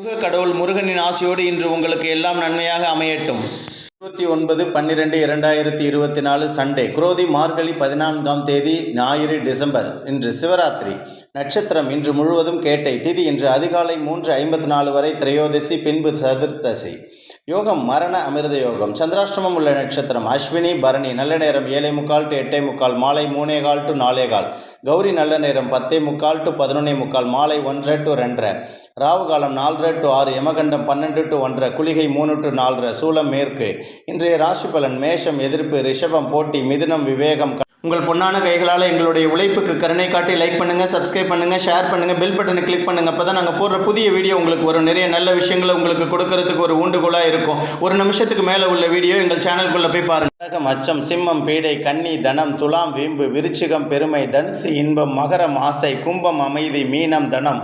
முருக கடவுள் முருகனின் ஆசையோடு இன்று உங்களுக்கு எல்லாம் நன்மையாக அமையட்டும். இருபத்தி ஒன்பது பன்னிரெண்டு இரண்டாயிரத்தி இருபத்தி நாலு சண்டே குரோதி மார்கழி பதினான்காம் தேதி ஞாயிறு டிசம்பர் இன்று சிவராத்திரி. நட்சத்திரம் இன்று முழுவதும் கேட்டை திதி இன்று அதிகாலை மூன்று ஐம்பத்தி நாலு வரை திரையோதசி பின்பு சதுர்த்தசி. யோகம் மரண அமிர்த யோகம். சந்திராஷ்டமம் உள்ள நட்சத்திரம் அஸ்வினி பரணி நல்ல நேரம் ஏழை முக்கால் டு எட்டே முக்கால் மாலை மூணே கால் டு நாலே கால். கௌரி நல்ல நேரம் பத்தே முக்கால் டு பதினொன்னே முக்கால் மாலை ஒன்றரை டு ரெண்டரை. ராவு காலம் நாலரை டு ஆறு யமகண்டம் பன்னெண்டு டு ஒன்றரை குளிகை மூணு டு நாலரை சூலம் மேற்கு. இன்றைய ராசி பலன் மேஷம் எதிர்ப்பு ரிஷபம் போட்டி மிதுனம் விவேகம். உங்கள் பொன்னான கைகளால் எங்களுடைய உழைப்புக்கு கருணை காட்டி லைக் பண்ணுங்கள் சப்ஸ்கிரைப் பண்ணுங்கள் ஷேர் பண்ணுங்கள் பெல் பட்டனை கிளிக் பண்ணுங்கள் அப்போ தான் நாங்கள் போடுற புதிய வீடியோ உங்களுக்கு வரும். நிறைய நல்ல விஷயங்களை உங்களுக்கு கொடுக்கறதுக்கு ஒரு ஊண்டுகோலாக இருக்கும். ஒரு நிமிஷத்துக்கு மேலே உள்ள வீடியோ எங்கள் சேனலுக்குள்ளே போய் பாருங்கள் கடகம் அச்சம் சிம்மம் பீடை கன்னி தனம் துலாம் வீம்பு விருச்சிகம் பெருமை தனுசு இன்பம் மகரம் ஆசை கும்பம் அமைதி மீனம் தனம்.